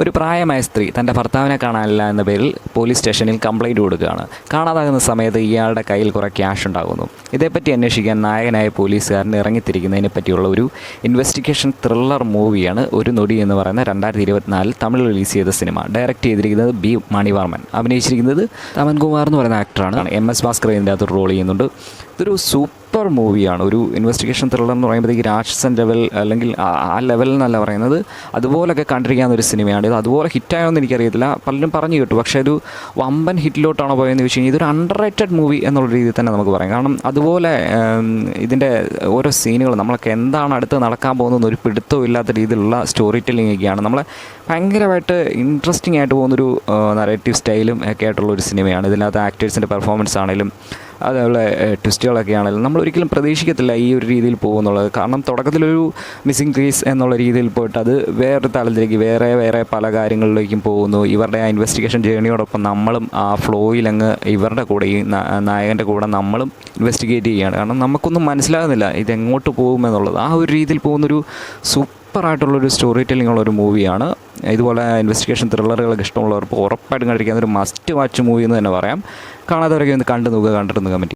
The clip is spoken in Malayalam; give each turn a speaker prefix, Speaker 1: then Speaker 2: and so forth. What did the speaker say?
Speaker 1: ഒരു പ്രായമായ സ്ത്രീ തന്റെ ഭർത്താവിനെ കാണാനില്ല എന്ന പേരിൽ പോലീസ് സ്റ്റേഷനിൽ കംപ്ലൈന്റ് കൊടുക്കുകയാണ്. കാണാതാകുന്ന സമയത്ത് ഇയാളുടെ കയ്യിൽ കുറേ ക്യാഷ് ഉണ്ടാകുന്നു. ഇതേപ്പറ്റി അന്വേഷിക്കാൻ നായകനായ പോലീസുകാരൻ ഇറങ്ങിത്തിരിക്കുന്നതിനെ പറ്റിയുള്ള ഒരു ഇൻവെസ്റ്റിഗേഷൻ ത്രില്ലർ മൂവിയാണ് ഒരു നൊടി എന്ന് പറയുന്ന രണ്ടായിരത്തി ഇരുപത്തിനാലിൽ തമിഴ് റിലീസ് ചെയ്ത സിനിമ ഡയറക്റ്റ് ചെയ്തിരിക്കുന്നത് ബി മണിവർമ്മൻ. അഭിനയിച്ചിരിക്കുന്നത് തമൻകുമാർ എന്ന് പറയുന്ന ആക്ടറാണ് എം എസ് ഭാസ്കർ ഇതിന്റെ അകത്ത് റോൾ ചെയ്യുന്നുണ്ട്. ഇതൊരു സൂപ്പർ മൂവിയാണ് ഒരു ഇൻവെസ്റ്റിഗേഷൻ ത്രില്ലർ എന്ന് പറയുമ്പോഴത്തേക്ക് രാക്ഷസൻ ലെവൽ അല്ലെങ്കിൽ ആ- ലെവലിൽ എന്നല്ല പറയുന്നത്. അതുപോലൊക്കെ കണ്ടിരിക്കാവുന്ന ഒരു സിനിമയാണ് ഇത് അതുപോലെ ഹിറ്റായോന്ന് എനിക്കറിയത്തില്ല. പലരും പറഞ്ഞു കേട്ടു. പക്ഷേ ഒരു വമ്പൻ ഹിറ്റിലോട്ടാണോ പോയതെന്ന് ചോദിച്ചു കഴിഞ്ഞാൽ ഇതൊരു അണ്ടർ റേറ്റഡ് മൂവി എന്നുള്ള രീതിയിൽ തന്നെ നമുക്ക് പറയാം. കാരണം അതുപോലെ ഇതിന്റെ ഓരോ സീനുകൾ നമ്മളൊക്കെ എന്താണ് അടുത്ത് നടക്കാൻ പോകുന്നത് ഒരു പിടുത്തവും ഇല്ലാത്ത രീതിയിലുള്ള സ്റ്റോറി ടെല്ലിംഗ് ഒക്കെയാണ്. നമ്മളെ ഭയങ്കരമായിട്ട് ഇൻട്രസ്റ്റിംഗ് ആയിട്ട് പോകുന്നൊരു നറേറ്റീവ് സ്റ്റൈലും ഒക്കെ ആയിട്ടുള്ള ഒരു സിനിമയാണ് ഇതിനകത്ത് ആക്ടേഴ്സിന്റെ പെർഫോമൻസ് ആണെങ്കിലും അതേപോലെ ട്വിസ്റ്റുകളൊക്കെ ആണെങ്കിലും നമ്മൾ ഒരിക്കലും പ്രതീക്ഷിക്കത്തില്ല ഈ ഒരു രീതിയിൽ പോകുന്നുള്ളത്. കാരണം തുടക്കത്തിലൊരു മിസ്സിംഗ് ക്രീസ് എന്നുള്ള രീതിയിൽ പോയിട്ട് അത് വേറൊരു തലത്തിലേക്ക് വേറെ വേറെ പല കാര്യങ്ങളിലേക്കും പോകുന്നു. ഇവരുടെ ആ ഇൻവെസ്റ്റിഗേഷൻ ജേണിയോടൊപ്പം നമ്മളും ആ ഫ്ലോയിൽ അങ്ങ് ഇവരുടെ കൂടെ ഈ നായകന്റെ കൂടെ നമ്മളും ഇൻവെസ്റ്റിഗേറ്റ് ചെയ്യുകയാണ്. കാരണം നമുക്കൊന്നും മനസ്സിലാകുന്നില്ല ഇതെങ്ങോട്ട് പോകുമെന്നുള്ളത്. ആ ഒരു രീതിയിൽ പോകുന്നൊരു സൂപ്പറായിട്ടുള്ളൊരു സ്റ്റോറി ടെല്ലിംഗ് ഉള്ള ഒരു മൂവിയാണ് ഇതുപോലെ ഇൻവെസ്റ്റിഗേഷൻ ത്രില്ലറുകളൊക്കെ ഇഷ്ടമുള്ളവർക്ക് ഉറപ്പായിട്ടും കണ്ടിരിക്കുന്ന ഒരു മസ്റ്റ് വാച്ച് മൂവി എന്ന് തന്നെ പറയാം. കാണാത്തവരൊക്കെ ഒന്ന് കണ്ടു നോക്കുക കണ്ടിട്ട് കമന്റ്